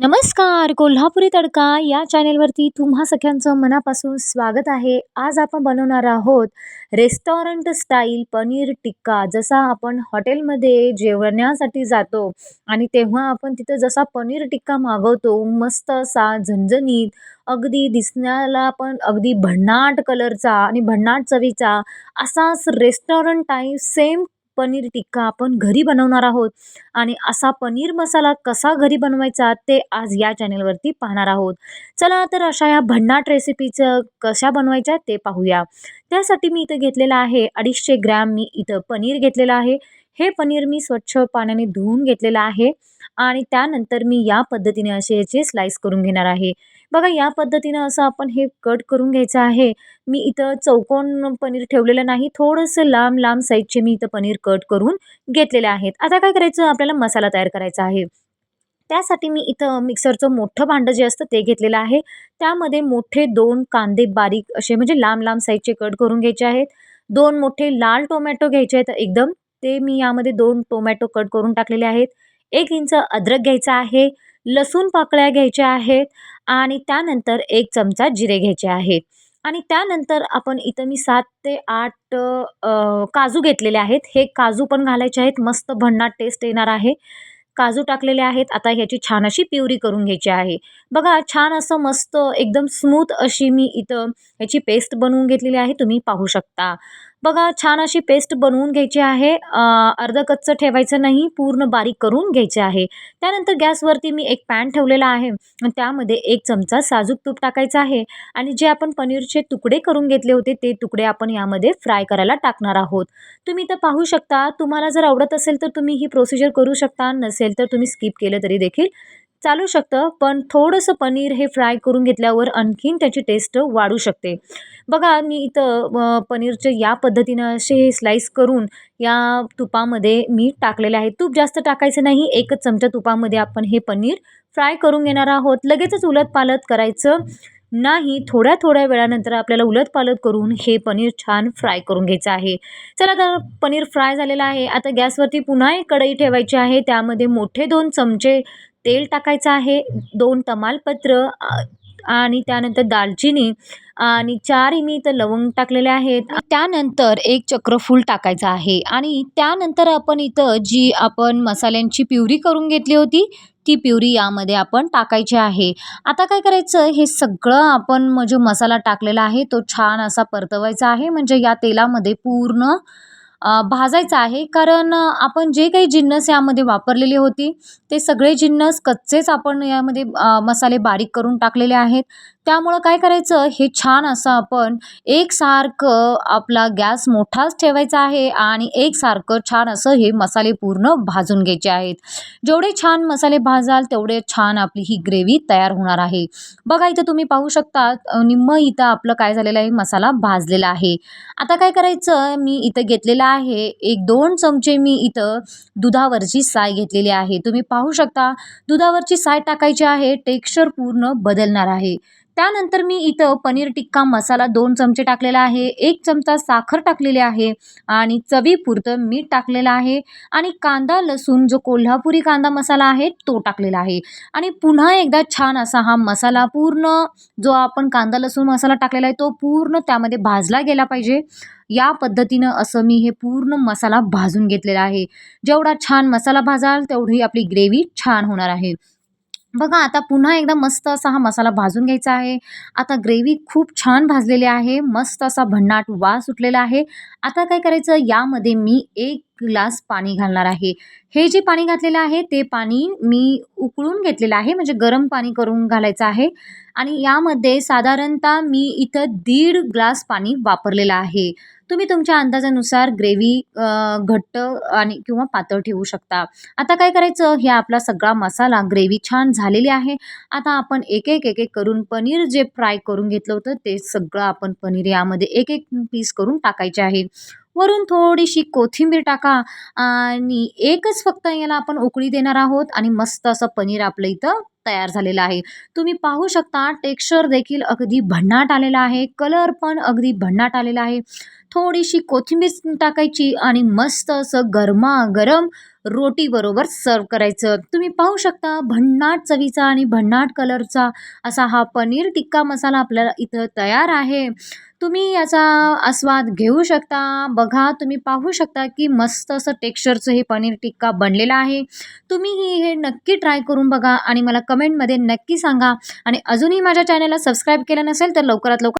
नमस्कार कोल्हापुरी तडका या चॅनेलवरती तुम्हा सगळ्यांचं मनापासून स्वागत आहे. आज आपण बनवणार आहोत रेस्टॉरंट स्टाईल पनीर टिक्का. जसा आपण हॉटेलमध्ये जेवण्यासाठी जातो आणि तेव्हा आपण तिथं जसा पनीर टिक्का मागवतो मस्त असा झणझणीत अगदी दिसण्याला पण अगदी भन्नाट कलरचा आणि भन्नाट चवीचा असाच restaurant type same paneer tikka आपण घरी बनवणार आहोत. आणि असा पनीर मसाला कसा घरी बनवायचा ते आज या चॅनेलवरती पाहणार आहोत. चला तर अशा या भन्नाट रेसिपीचं कशा बनवायच्या ते पाहूया. त्यासाठी मी इथं घेतलेलं आहे अडीचशे ग्रॅम मी इथं पनीर घेतलेलं आहे. हे पनीर मी स्वच्छ पाण्याने धुवून घेतलेलं आहे. आणि त्यानंतर मी या पद्धतीने असे याचे स्लाईस करून घेणार आहे. बघा या पद्धतीनं असं आपण हे कट करून घ्यायचं आहे. मी इथं चौकोन पनीर ठेवलेलं नाही. थोडंसं लांब लांब साईजचे मी इथं पनीर कट करून घेतलेले आहेत. आता काय करायचं? आपल्याला मसाला तयार करायचा आहे. त्यासाठी मी इथं मिक्सरचं मोठं भांडं जे असतं ते घेतलेलं आहे. त्यामध्ये मोठे दोन कांदे बारीक असे म्हणजे लांब लांब साईजचे कट करून घ्यायचे आहेत. दोन मोठे लाल टोमॅटो घ्यायचे आहेत एकदम. ते मी यामध्ये दोन टोमॅटो कट करून टाकलेले आहेत. एक इंच अद्रक घ्यायचा आहे. लसूण पाकळ्या घ्यायच्या आहेत आणि त्यानंतर एक चमचा जिरे घ्यायचे आहेत. आणि त्यानंतर आपण इथं मी सात ते आठ काजू घेतलेले आहेत. हे काजू पण घालायचे आहेत. मस्त भन्नाट टेस्ट येणार आहे. काजू टाकलेले आहेत. आता ह्याची छान अशी प्युरी करून घ्यायची आहे. बघा छान असं मस्त एकदम स्मूथ अशी मी इथं ह्याची पेस्ट बनवून घेतलेली आहे. तुम्ही पाहू शकता. बघा छान अशी पेस्ट बनवून घ्यायची आहे. अर्ध कच्चं ठेवायचं नाही पूर्ण बारीक करून घ्यायचे आहे. त्यानंतर गॅसवरती मी एक पॅन ठेवलेला आहे. त्यामध्ये एक चमचा साजूक तूप टाकायचं आहे. आणि जे आपण पनीरचे तुकडे करून घेतले होते ते तुकडे आपण यामध्ये फ्राय करायला टाकणार आहोत. तुम्ही तर पाहू शकता तुम्हाला जर आवडत असेल तर तुम्ही ही प्रोसिजर करू शकता नसेल तर तुम्ही स्किप केलं तरी देखील चालू शकतं पण थोडंसं पनीर हे फ्राय करून घेतल्यावर आणखीन त्याची टेस्ट वाढू शकते. बघा मी इथं पनीरचे या पद्धतीनं असे हे स्लाईस करून या तुपामध्ये मी टाकलेले आहे. तूप जास्त टाकायचं नाही एकच चमचा तुपामध्ये आपण हे पनीर फ्राय करून घेणार आहोत. लगेचच उलट पालत करायचं नाही. थोड्या थोड्या वेळानंतर आपल्याला उलट पालत करून हे पनीर छान फ्राय करून घ्यायचं आहे. चला तर पनीर फ्राय झालेलं आहे. आता गॅसवरती पुन्हा एक कढई ठेवायची आहे. त्यामध्ये मोठे दोन चमचे तेल टाकायचं आहे दोन तमालपत्र आणि त्यानंतर दालचिनी आणि चार इमी इथं लवंग टाकलेले आहेत. त्यानंतर एक चक्रफूल टाकायचं आहे आणि त्यानंतर आपण इथं जी आपण मसाल्यांची प्युरी करून घेतली होती ती प्युरी यामध्ये आपण टाकायची आहे. आता काय करायचं हे सगळं आपण जो मसाला टाकलेला आहे तो छान असा परतवायचा आहे म्हणजे या तेलामध्ये पूर्ण भाजायचा आहे. कारण आपण जे काही जिन्नस यामध्ये वापरलेली होती ते सगळे जिन्नस कच्चेच आपण यामध्ये मसाले बारीक करून टाकलेले आहेत. त्यामुळं काय करायचं? हे छान असं आपण एकसारखं आपला गॅस मोठाच ठेवायचा आहे आणि एकसारखं छान असं हे मसाले पूर्ण भाजून घ्यायचे आहेत. जेवढे छान मसाले भाजाल तेवढे छान आपली ही ग्रेव्ही तयार होणार आहे. बघा इथं तुम्ही पाहू शकता निम्म इथं आपलं काय झालेलं आहे? मसाला भाजलेला आहे. आता काय करायचं? मी इथं घेतलेलं आहे एक दोन चमचे मी इथं दुधावरची साय घेतलेली आहे. तुम्ही पाहू शकता दुधावरची साय टाकायची आहे टेक्स्चर पूर्ण बदलणार आहे. त्यानंतर मी इथं पनीर टिक्का मसाला दोन चमचे टाकलेला आहे एक चमचा साखर टाकलेली आहे आणि चवीपुरतं मीठ टाकलेलं आहे आणि कांदा लसूण जो कोल्हापुरी कांदा मसाला आहे तो टाकलेला आहे. आणि पुन्हा एकदा छान असा हा मसाला पूर्ण जो आपण कांदा लसूण मसाला टाकलेला आहे तो पूर्ण त्यामध्ये भाजला गेला पाहिजे. या पद्धतीनं असं मी हे पूर्ण मसाला भाजून घेतलेला आहे. जेवढा छान मसाला भाजाल तेवढी आपली ग्रेव्ही छान होणार आहे. बघा आता पुन्हा एकदा मस्त असा हा मसाला भाजून घ्यायचा आहे. आता ग्रेव्ही खूप छान भाजलेली आहे. मस्त असा भन्नाट वास सुटलेला आहे. आता काय करायचं? यामध्ये मी एक ग्लास पाणी घालणार आहे. हे जे पाणी घातलेलं आहे ते पाणी मी उकळून घेतलेलं आहे म्हणजे गरम पाणी करून घालायचं आहे. आणि यामध्ये साधारणतः मी इथं दीड ग्लास पाणी वापरलेलं आहे. तुम्ही तुमच्या अंदाजानुसार ग्रेव्ही घट्ट आणि किंवा पातळ ठेवू शकता. आता काय करायचं? हे आपला सगळा मसाला ग्रेव्ही छान झालेली आहे. आता आपण एक एक एक एक करून पनीर जे फ्राय करून घेतलं होतं ते सगळं आपण पनीर यामध्ये एक एक पीस करून टाकायचे आहे. वरून थोडीशी कोथिंबीर टाका आणि एकच फक्त याला आपण उकळी देणार आहोत आणि मस्त असं पनीर आपलं इथं तयार झालेलं आहे. तुम्ही पाहू शकता टेक्स्चर देखील अगदी भन्नाट आलेला आहे. कलर पण अगदी भन्नाट आलेला आहे. थोडीशी कोथिंबीर टाकायची आणि मस्त असं गरमा गरम रोटीबरोबर सर्व करायचं. तुम्ही पाहू शकता भन्नाट चवीचा आणि भन्नाट कलरचा असा हा पनीर टिक्का मसाला आपल्याला इथं तयार आहे. तुम्ही याचा आस्वाद घेऊ शकता. बघा तुम्ही पाहू शकता की मस्त असं टेक्स्चरचं हे पनीर टिक्का बनलेलं आहे. तुम्हीही हे नक्की ट्राय करून बघा आणि मला कमेंटमध्ये नक्की सांगा. आणि अजूनही माझ्या चॅनलला सबस्क्राईब केलं नसेल तर लवकरात लवकर